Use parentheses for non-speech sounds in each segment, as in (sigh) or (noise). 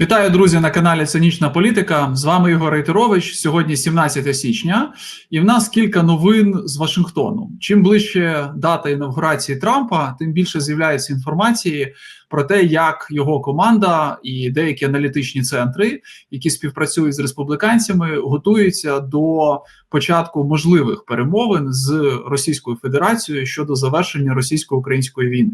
Вітаю, друзі, на каналі Цинічна Політика. З вами Ігор Рейтерович. Сьогодні 17 січня, і в нас кілька новин з Вашингтону. Чим ближче дата інавгурації Трампа, тим більше з'являється інформації про те, як його команда і деякі аналітичні центри, які співпрацюють з республіканцями, готуються до початку можливих перемовин з Російською Федерацією щодо завершення російсько-української війни.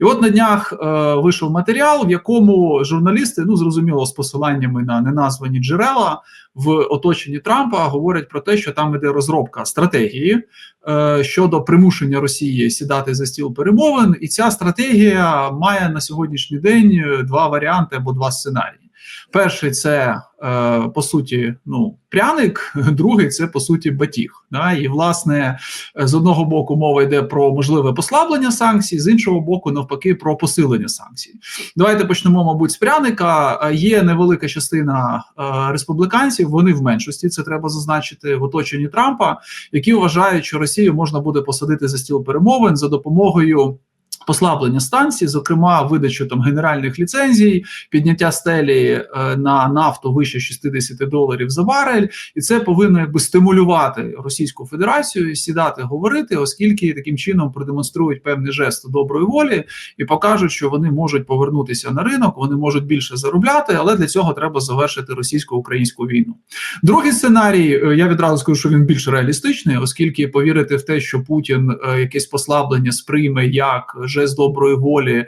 І от на днях е, вийшов матеріал, в якому журналісти, ну зрозуміло, з посиланнями на неназвані джерела в оточенні Трампа говорять про те, що там іде розробка стратегії е, щодо примушення Росії сідати за стіл перемовин, і ця стратегія має на сьогоднішній день два варіанти або два сценарії. Перший це е, по суті ну пряник, (laughs) другий це по суті батіг. Да? І власне з одного боку мова йде про можливе послаблення санкцій, з іншого боку, навпаки, про посилення санкцій. Давайте почнемо, мабуть, з пряника. Є невелика частина е, республіканців. Вони в меншості це треба зазначити в оточенні Трампа, які вважають, що Росію можна буде посадити за стіл перемовин за допомогою. Послаблення станцій, зокрема, видачу там генеральних ліцензій, підняття стелі е, на нафту вище 60 доларів за барель, і це повинно якби стимулювати Російську Федерацію сідати говорити, оскільки таким чином продемонструють певний жест доброї волі і покажуть, що вони можуть повернутися на ринок, вони можуть більше заробляти, але для цього треба завершити російсько-українську війну. Другий сценарій е, я відразу скажу, що він більш реалістичний, оскільки повірити в те, що Путін е, якесь послаблення сприйме як жест доброї волі, е,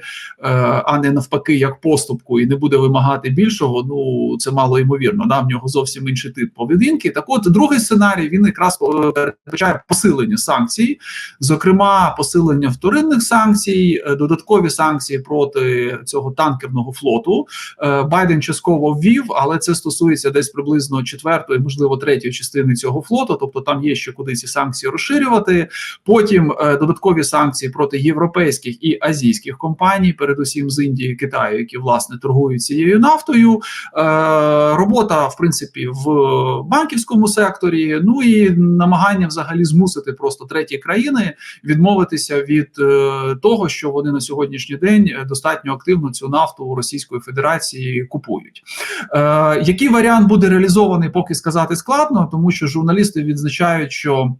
а не навпаки, як поступку, і не буде вимагати більшого. Ну це мало ймовірно. Да? В нього зовсім інший тип поведінки. Так, от другий сценарій він якраз е, передбачає посилення санкцій, зокрема, посилення вторинних санкцій, е, додаткові санкції проти цього танкерного флоту. Байден частково ввів, але це стосується десь приблизно четвертої, можливо, третьої частини цього флоту. Тобто там є ще куди ці санкції розширювати. Потім додаткові санкції проти європейських і азійських компаній, передусім з Індії Китаю, які власне торгують цією нафтою. Е, Робота, в принципі, в банківському секторі. Ну і намагання взагалі змусити просто треті країни відмовитися від е, того, що вони на сьогоднішній день достатньо активно цю нафту у Російської Федерації купують. Е, Який варіант буде реалізований, поки сказати складно, тому що журналісти відзначають, що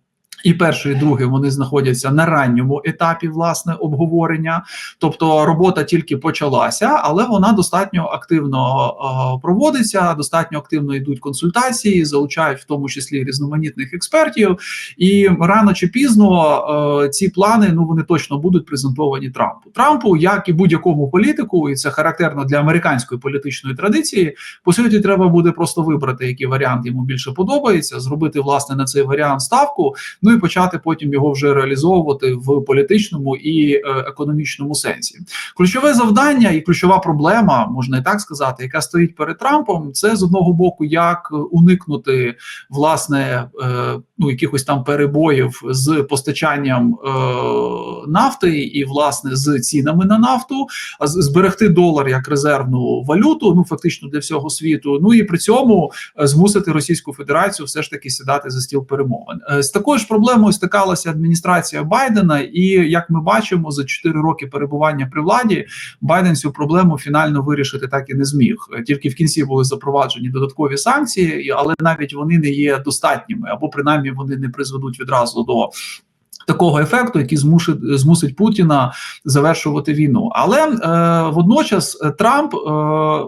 і перший, і другий вони знаходяться на ранньому етапі власне обговорення, тобто робота тільки почалася, але вона достатньо активно е, проводиться. Достатньо активно йдуть консультації, залучають в тому числі різноманітних експертів. І рано чи пізно е, ці плани ну вони точно будуть презентовані Трампу. Трампу, як і будь-якому політику, і це характерно для американської політичної традиції. По суті, треба буде просто вибрати, який варіант йому більше подобається, зробити власне на цей варіант ставку ну і почати потім його вже реалізовувати в політичному і е, економічному сенсі. Ключове завдання і ключова проблема, можна і так сказати, яка стоїть перед Трампом, це з одного боку, як уникнути власне е, ну якихось там перебоїв з постачанням е, нафти і власне з цінами на нафту, а зберегти долар як резервну валюту, ну фактично для всього світу. Ну і при цьому змусити Російську Федерацію все ж таки сідати за стіл перемовин. З такою ж проблемою стикалася адміністрація Байдена, і як ми бачимо, за 4 роки перебування при владі Байден цю проблему фінально вирішити так і не зміг. Тільки в кінці були запроваджені додаткові санкції, але навіть вони не є достатніми, або принаймні вони не призведуть відразу до такого ефекту, який змусить змусить Путіна завершувати війну. Але е, водночас е, Трамп е,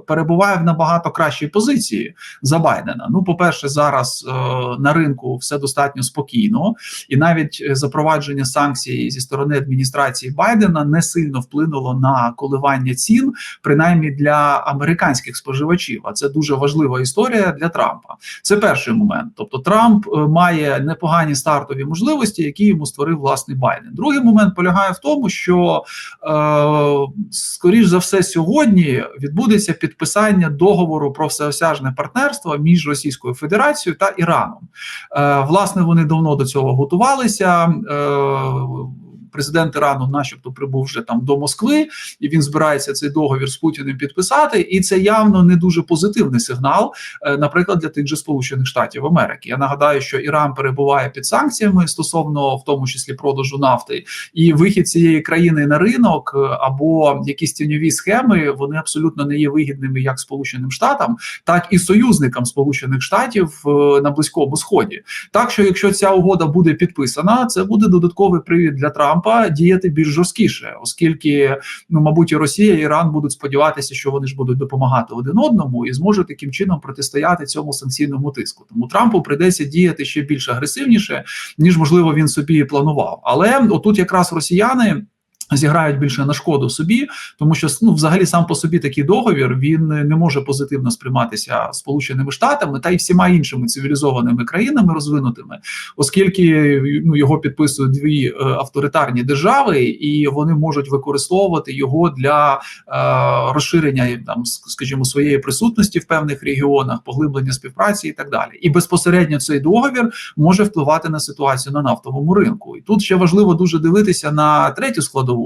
перебуває в набагато кращій позиції за Байдена. Ну, по перше, зараз е, на ринку все достатньо спокійно, і навіть запровадження санкцій зі сторони адміністрації Байдена не сильно вплинуло на коливання цін, принаймні для американських споживачів. А це дуже важлива історія для Трампа. Це перший момент. Тобто, Трамп е, має непогані стартові можливості, які йому створили створив власний Байден. Другий момент полягає в тому, що е, скоріш за все сьогодні відбудеться підписання договору про всеосяжне партнерство між Російською Федерацією та Іраном. Е, Власне, вони давно до цього готувалися. Е, президент Ірану, начебто, прибув вже там до Москви, і він збирається цей договір з Путіним підписати. І це явно не дуже позитивний сигнал, е, наприклад, для тих же Сполучених Штатів Америки. Я нагадаю, що Іран перебуває під санкціями стосовно в тому числі продажу нафти, і вихід цієї країни на ринок е, або якісь тіньові схеми вони абсолютно не є вигідними як Сполученим Штатам, так і союзникам Сполучених Штатів е, на близькому сході. Так що, якщо ця угода буде підписана, це буде додатковий привід для Трампа діяти більш жорсткіше, оскільки ну, мабуть, і Росія і Іран будуть сподіватися, що вони ж будуть допомагати один одному і зможуть таким чином протистояти цьому санкційному тиску. Тому Трампу прийдеться діяти ще більш агресивніше, ніж можливо він собі планував. Але отут якраз росіяни. Зіграють більше на шкоду собі, тому що ну, взагалі сам по собі такий договір він не може позитивно сприйматися сполученими штатами та й всіма іншими цивілізованими країнами розвинутими, оскільки ну його підписують дві е, авторитарні держави, і вони можуть використовувати його для е, розширення там, скажімо, своєї присутності в певних регіонах, поглиблення співпраці і так далі. І безпосередньо цей договір може впливати на ситуацію на нафтовому ринку. І тут ще важливо дуже дивитися на третю складову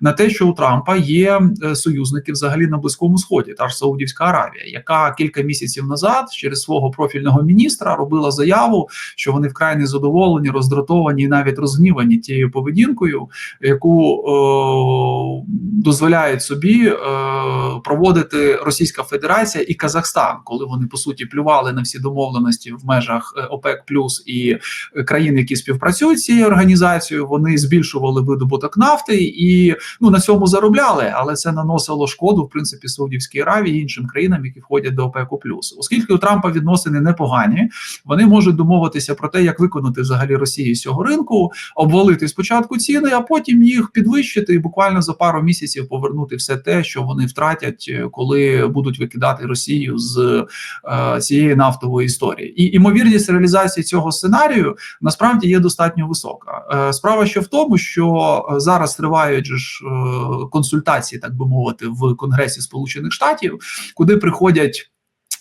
на те, що у Трампа є е, союзники взагалі на близькому сході, та ж Саудівська Аравія, яка кілька місяців назад через свого профільного міністра робила заяву, що вони вкрай незадоволені, роздратовані і навіть розгнівані тією поведінкою, яку е, дозволяють собі е, проводити Російська Федерація і Казахстан, коли вони по суті плювали на всі домовленості в межах е, ОПЕК Плюс і країн, які співпрацюють з цією організацією, вони збільшували видобуток нафти і ну на цьому заробляли, але це наносило шкоду в принципі Саудівській Аравії і іншим країнам, які входять до ОПЕКу+. Оскільки у Трампа відносини непогані, вони можуть домовитися про те, як виконати взагалі Росії з цього ринку, обвалити спочатку ціни, а потім їх підвищити і буквально за пару місяців повернути все те, що вони втратять, коли будуть викидати Росію з е, цієї нафтової історії. І імовірність реалізації цього сценарію насправді є достатньо висока. Е, справа ще в тому, що зараз триває тривають ж е, консультації, так би мовити, в Конгресі Сполучених Штатів, куди приходять.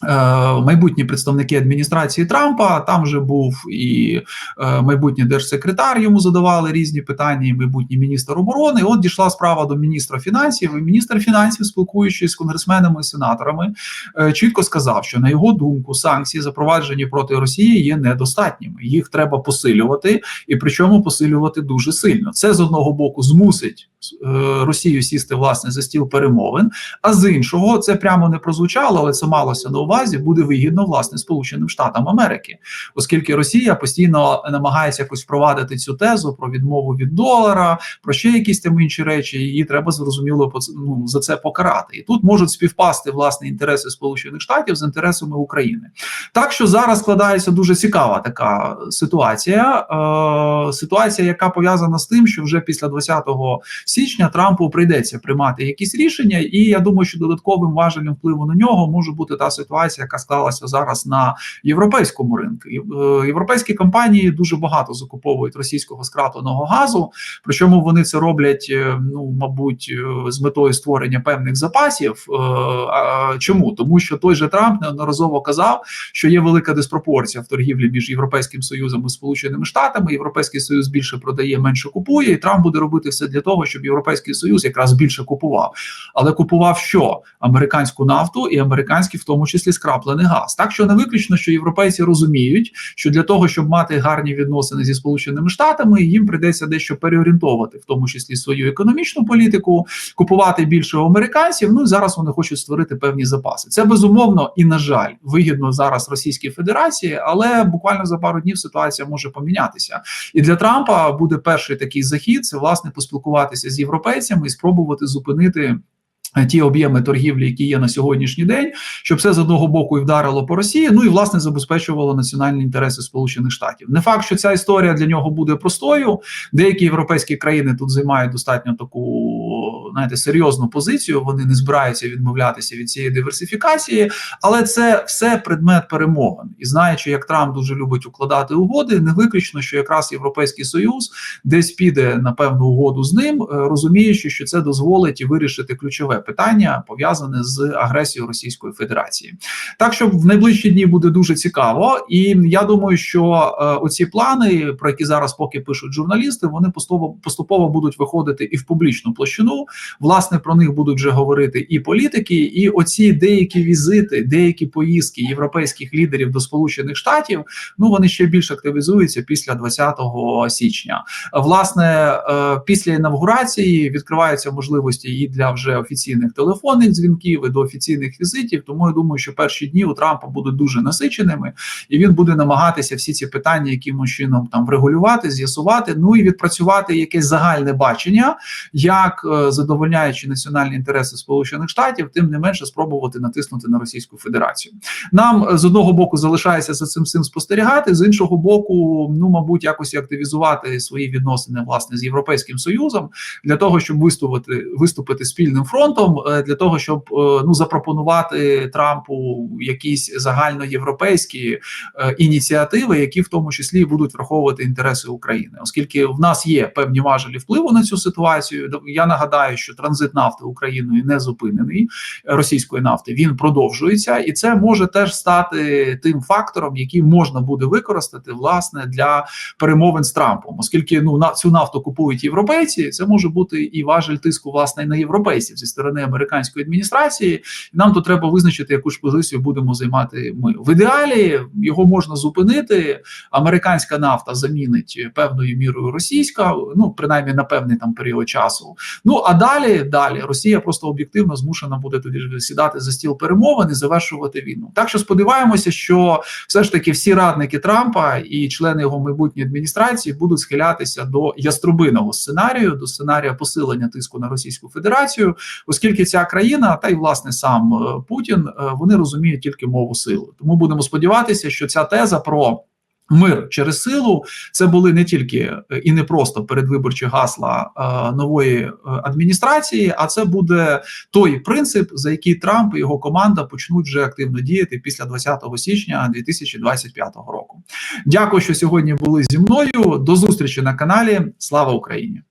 Е, майбутні представники адміністрації Трампа там вже був і е, майбутній держсекретар. Йому задавали різні питання. і Майбутній міністр оборони. І От дійшла справа до міністра фінансів. і Міністр фінансів, спілкуючись з конгресменами і сенаторами, е, чітко сказав, що на його думку санкції, запроваджені проти Росії, є недостатніми. Їх треба посилювати, і причому посилювати дуже сильно. Це з одного боку змусить Росію сісти власне за стіл перемовин. А з іншого це прямо не прозвучало, але це малося на увазі буде вигідно власне Сполученим Штатам Америки, оскільки Росія постійно намагається якось впровадити цю тезу про відмову від долара, про ще якісь там інші речі. Її треба зрозуміло ну, за це покарати. І тут можуть співпасти власне інтереси Сполучених Штатів з інтересами України. Так що зараз складається дуже цікава така ситуація. Е, Ситуація, яка пов'язана з тим, що вже після 20 січня Трампу прийдеться приймати якісь рішення, і я думаю, що додатковим важелем впливу на нього може бути та ситуація ситуація, яка склалася зараз на європейському ринку. Е, європейські компанії дуже багато закуповують російського скрапленого газу. Причому вони це роблять, е, ну мабуть, е, з метою створення певних запасів. Чому тому, що той же Трамп неодноразово казав, що є велика диспропорція в торгівлі між європейським союзом і сполученими штатами. Європейський союз більше продає, менше купує, і Трамп буде робити все для того, щоб європейський союз якраз більше купував. Але купував що американську нафту і американські, в тому числі числі скраплений газ. Так що не виключно, що європейці розуміють, що для того, щоб мати гарні відносини зі сполученими штатами, їм прийдеться дещо переорієнтовувати, в тому числі свою економічну політику, купувати більше американців. Ну і зараз вони хочуть створити певні запаси. Це безумовно і на жаль вигідно зараз Російській Федерації, але буквально за пару днів ситуація може помінятися. І для Трампа буде перший такий захід це власне поспілкуватися з європейцями і спробувати зупинити. Ті об'єми торгівлі, які є на сьогоднішній день, щоб все з одного боку і вдарило по Росії, ну і власне забезпечувало національні інтереси Сполучених Штатів. Не факт, що ця історія для нього буде простою. Деякі європейські країни тут займають достатньо таку знаєте, серйозну позицію. Вони не збираються відмовлятися від цієї диверсифікації, але це все предмет перемовин. І знаючи, як Трамп дуже любить укладати угоди, не виключно, що якраз Європейський Союз десь піде на певну угоду з ним, е, розуміючи, що це дозволить і вирішити ключове питання пов'язане з агресією Російської Федерації. Так що в найближчі дні буде дуже цікаво, і я думаю, що е, оці плани, про які зараз поки пишуть журналісти, вони поступово поступово будуть виходити і в публічну площину. Власне про них будуть вже говорити і політики, і оці деякі візити, деякі поїздки європейських лідерів до Сполучених Штатів. Ну вони ще більш активізуються після 20 січня. Власне, е, після інавгурації відкриваються можливості і для вже офіційних телефонних дзвінків, і до офіційних візитів. Тому я думаю, що перші дні у Трампа будуть дуже насиченими, і він буде намагатися всі ці питання якимось чином там врегулювати, з'ясувати. Ну і відпрацювати якесь загальне бачення, як е, задовольняючи національні інтереси Сполучених Штатів, тим не менше спробувати натиснути на Російську Федерацію. Нам е, з одного боку залишається за цим всім спостерігати, з іншого боку, ну мабуть, якось активізувати свої відносини власне з європейським союзом для того, щоб виступити виступити спільним фронтом, е, для того, щоб е, ну запропонувати Трампу якісь загальноєвропейські е, ініціативи, які в тому числі будуть враховувати інтереси України, оскільки в нас є певні важелі впливу на цю ситуацію. Я нагадаю, що транзит нафти Україною не зупинений російської нафти. Він продовжується, і це може теж стати тим фактором, який можна буде використати власне для перемовин з Трампом, оскільки ну на цю нафту купують європейці. Це може бути і важель тиску власне на європейців зі сторони американської адміністрації. Нам тут треба визначити, яку ж позицію будемо займати. Ми в ідеалі його можна зупинити. Американська нафта замінить певною мірою російська, ну принаймні на певний там період часу. Ну а далі далі Росія просто об'єктивно змушена буде тоді сідати за стіл перемовин і завершувати війну. Так що сподіваємося, що все ж таки всі радники Трампа і члени його майбутньої адміністрації будуть схилятися до яструбиного сценарію, до сценарія посилення тиску на Російську Федерацію, оскільки ця країна, та й власне сам е, Путін, е, вони розуміють тільки мову сили. Тому будемо сподіватися, що ця теза про. Мир через силу це були не тільки е, і не просто передвиборчі гасла е, нової адміністрації, а це буде той принцип, за який Трамп і його команда почнуть вже активно діяти після 20 січня 2025 року. Дякую, що сьогодні були зі мною. До зустрічі на каналі. Слава Україні!